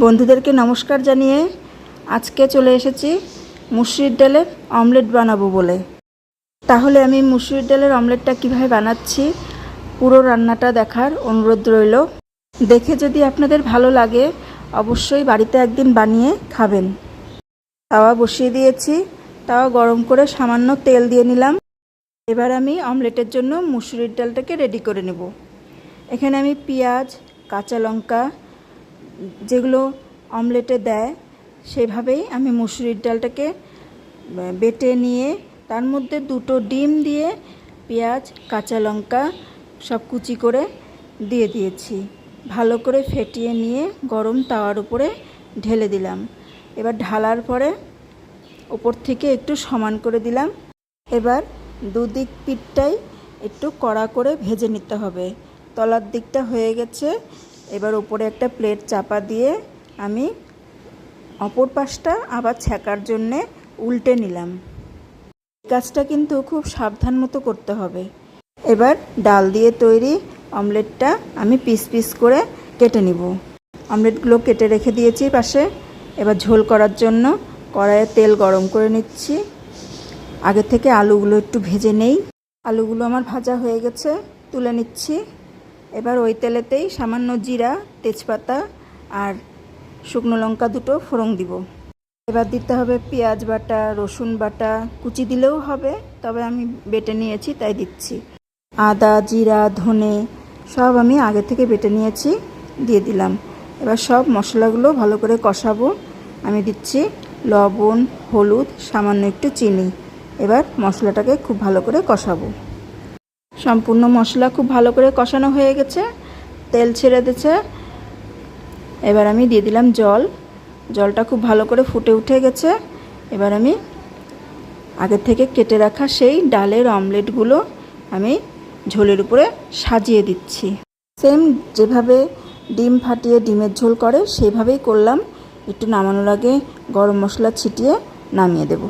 বন্ধুদেরকে নমস্কার জানিয়ে আজকে চলে এসেছি মুসুরির ডালের অমলেট বানাবো বলে। তাহলে আমি মুসুরির ডালের অমলেটটা কীভাবে বানাচ্ছি, পুরো রান্নাটা দেখার অনুরোধ রইল। দেখে যদি আপনাদের ভালো লাগে, অবশ্যই বাড়িতে একদিন বানিয়ে খাবেন। তাওয়া বসিয়ে দিয়েছি, তাওয়া গরম করে সামান্য তেল দিয়ে নিলাম। এবার আমি অমলেটের জন্য মুসুরির ডালটাকে রেডি করে নেব। এখানে আমি পেঁয়াজ, কাঁচা লঙ্কা যেগুলো অমলেটে দেয়, সেভাবেই আমি মুসুরির ডালটাকে বেটে নিয়ে তার মধ্যে দুটো ডিম দিয়ে পেঁয়াজ, কাঁচা লঙ্কা সব কুচি করে দিয়ে দিয়েছি। ভালো করে ফেটিয়ে নিয়ে গরম তাওয়ার উপরে ঢেলে দিলাম। এবার ঢালার পরে ওপর থেকে একটু সমান করে দিলাম। এবার দুদিক পিঠটাই একটু কড়া করে ভেজে নিতে হবে। তলার দিকটা হয়ে গেছে। এবার ওপরে একটা প্লেট চাপা দিয়ে আমি অপর পাশটা আবার ছ্যাঁকার জন্যে উল্টে নিলাম। কাজটা কিন্তু খুব সাবধান মতো করতে হবে। এবার ডাল দিয়ে তৈরি অমলেটটা আমি পিস পিস করে কেটে নিব। অমলেটগুলো কেটে রেখে দিয়েছি পাশে। এবার ঝোল করার জন্য কড়াইয়ে তেল গরম করে নিচ্ছি। আগে থেকে আলুগুলো একটু ভেজে নেই। আলুগুলো আমার ভাজা হয়ে গেছে, তুলে নিচ্ছি। এবার ওই তেলেতেই সামান্য জিরা, তেজপাতা আর শুকনো লঙ্কা দুটো ফোড়ন দিব। এবার দিতে হবে পেঁয়াজ বাটা, রসুন বাটা, কুচি দিলেও হবে, তবে আমি বেটে নিয়েছি, তাই দিচ্ছি। আদা, জিরা, ধনে, সব আমি আগে থেকে বেটে নিয়েছি, দিয়ে দিলাম। এবার সব মশলাগুলো ভালো করে কষাবো। আমি দিচ্ছি লবণ, হলুদ, সামান্য একটু চিনি। এবার মশলাটাকে খুব ভালো করে কষাবো। সম্পূর্ণ মশলা খুব ভালো করে কষানো হয়ে গেছে, তেল ছেড়ে দিচ্ছে এবার আমি দিয়ে দিলাম জল। জলটা খুব ভালো করে ফুটে উঠে গেছে। এবার আমি আগে থেকে কেটে রাখা সেই ডালের অমলেটগুলো আমি ঝোলের উপরে সাজিয়ে দিচ্ছি। সেম যেভাবে ডিম ফাটিয়ে ডিমের ঝোল করে সেইভাবেই করলাম। একটু নামানোর আগে গরম মশলা ছিটিয়ে নামিয়ে দেবো।